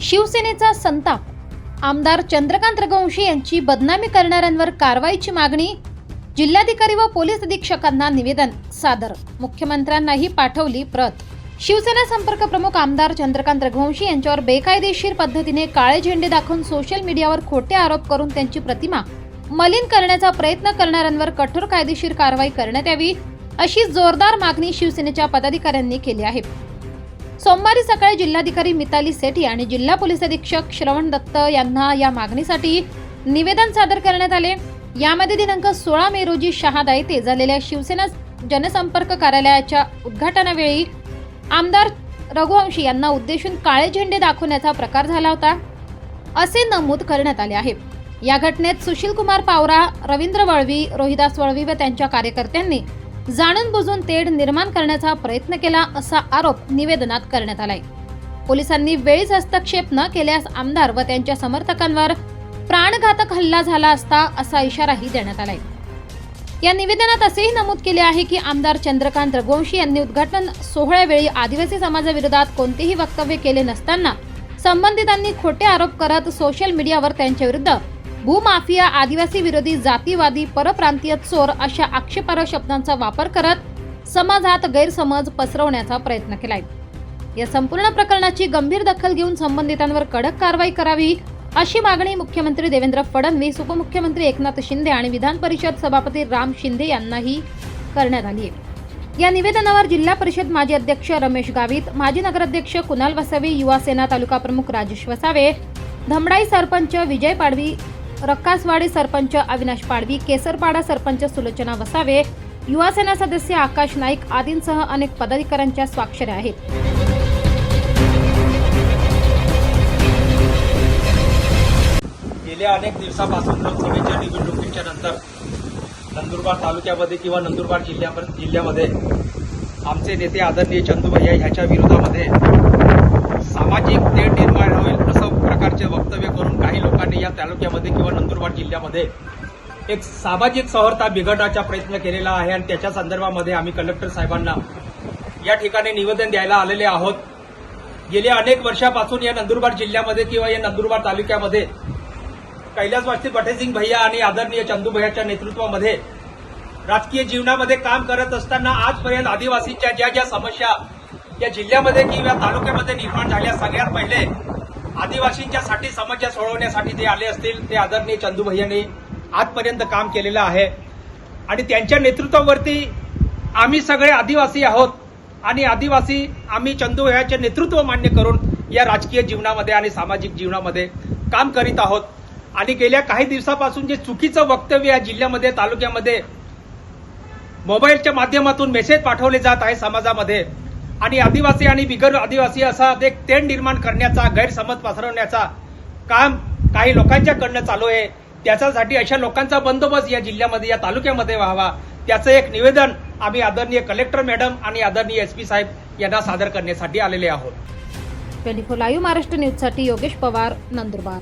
शिवसेनेचा संताप. आमदार चंद्रकांत रघुवंशी यांची बदनामी करणाऱ्यांवर कारवाईची मागणी जिल्हाधिकारी व पोलीस अधीक्षकांना निवेदन सादर. मुख्यमंत्र्यांनाही पाठवली प्रत. शिवसेना संपर्क प्रमुख आमदार चंद्रकांत रघुवंशी यांच्यावर बेकायदेशीर पद्धतीने काळे झेंडे दाखवून सोशल मीडियावर खोटे आरोप करून त्यांची प्रतिमा मलिन करण्याचा प्रयत्न करणाऱ्यांवर कठोर कायदेशीर कारवाई करण्यात यावी अशी जोरदार मागणी शिवसेनेच्या पदाधिकाऱ्यांनी केली आहे. सोमवारी सकाळी जिल्हाधिकारी मिताली सेठी आणि जिल्हा पोलीस अधीक्षक श्रवण दत्त यांना या मागणीसाठी निवेदन सादर करण्यात आले. यामध्ये दिनांक सोळा मे रोजी शहादा येथे झालेल्या शिवसेना जनसंपर्क कार्यालयाच्या उद्घाटनावेळी आमदार रघुवंशी यांना उद्देशून काळे झेंडे दाखवण्याचा प्रकार झाला होता. असे नमूद करण्यात आले आहे. या घटनेत सुशील कुमार पावरा रवींद्र वळवी रोहिदास वळवी व त्यांच्या कार्यकर्त्यांनी जाणून बुजून तेढ निर्माण करण्याचा प्रयत्न केला असा आरोप निवेदनात करण्यात आलाय. पोलिसांनी वेळीच हस्तक्षेप न केल्यास आमदार व त्यांच्या समर्थकांवर प्राणघातक हल्ला झाला असता असा इशाराही देण्यात आलाय. या निवेदनात असेही नमूद केले आहे की आमदार चंद्रकांत रघुवंशी यांनी उद्घाटन सोहळ्यावेळी आदिवासी समाजाविरोधात कोणतेही वक्तव्य केले नसताना संबंधितांनी खोटे आरोप करत सोशल मीडियावर त्यांच्याविरुद्ध भूमाफिया आदिवासी विरोधी जातीवादी परप्रांतीय चोर अशा आक्षेपार्ह शब्दांचा वापर करत समाजात गैरसमज पसरवण्याचा प्रयत्न केलाय. या संपूर्ण प्रकरणाची गंभीर दखल घेऊन संबंधितांवर कडक कारवाई करावी अशी मागणी मुख्यमंत्री देवेंद्र फडणवीस उपमुख्यमंत्री एकनाथ शिंदे आणि विधान परिषद सभापती राम शिंदे यांनाही करण्यात आली आहे. या निवेदनावर जिल्हा परिषद माजी अध्यक्ष रमेश गावित माजी नगराध्यक्ष कुणाल वसावे युवा सेना तालुका प्रमुख राजेश वसावे धमडाई सरपंच विजय पाडवी रक्कासवाडी सरपंच अविनाश पाडवी केसरपाडा सरपंच सुलोचना वसावे युवा सेना सदस्य आकाश नाईक आदींसह अनेक पदाधिकाऱ्यांच्या स्वाक्षऱ्या आहेत. गेल्या अनेक दिवसापासून लोकसभेच्या निवडणुकीच्या नंतर नंदुरबार तालुक्यामध्ये किंवा नंदुरबार जिल्ह्या जिल्ह्यामध्ये आमचे नेते आदरणीय चंदूभैया ह्याच्या विरोधामध्ये सामाजिक तेढ निर्माण होईल असं प्रकारचे वक्तव्य करून काही लोकांनी या तालुक्यामध्ये किंवा नंदुरबार जिल्ह्यामध्ये एक सामाजिक सौहार्दता बिघडण्याचा प्रयत्न केलेला आहे आणि त्याच्या संदर्भामध्ये आम्ही कलेक्टर साहेबांना या ठिकाणी निवेदन द्यायला आलेले आहोत. गेल्या अनेक वर्षापासून या नंदुरबार जिल्ह्यामध्ये किंवा या नंदुरबार तालुक्यामध्ये कैलासवासी पटेसिंग भैया आणि आदरणीय चंदू भैयाच्या नेतृत्वामध्ये राजकीय जीवनामध्ये काम करत असताना आजपर्यंत आदिवासींच्या ज्या ज्या समस्या या जिल्ह्यामध्ये किंवा तालुक्यामध्ये निर्माण झाल्या सगळ्यात पहिले आदिवासींच्यासाठी समस्या सोडवण्यासाठी ते आले असतील ते आदरणीय चंदू भैयाने आजपर्यंत काम केलेलं आहे. आणि त्यांच्या नेतृत्वावरती आम्ही सगळे आदिवासी आहोत. आणि आदिवासी आम्ही चंदू भैयाचे नेतृत्व मान्य करून या राजकीय जीवनामध्ये आणि सामाजिक जीवनामध्ये काम करीत आहोत. आणि गेल्या काही दिवसापासून जे चुकीचं वक्तव्य या जिल्ह्यामध्ये तालुक्यामध्ये मोबाईलच्या माध्यमातून मेसेज पाठवले जात आहे समाजामध्ये आणि आदिवासी आणि बिगर आदिवासी असा एक तेढ निर्माण करण्याचा गैरसमज पसरवण्याचा काम काही लोकांच्याकडनं चालू आहे. त्याच्यासाठी अशा लोकांचा बंदोबस्त या जिल्ह्यामध्ये या तालुक्यामध्ये व्हावा. त्याचं एक निवेदन आम्ही आदरणीय कलेक्टर मॅडम आणि आदरणीय एस पी साहेब यांना सादर करण्यासाठी आलेले आहोत. ट्वेंटी फोर लाईव्ह महाराष्ट्र न्यूजसाठी योगेश पवार नंदुरबार.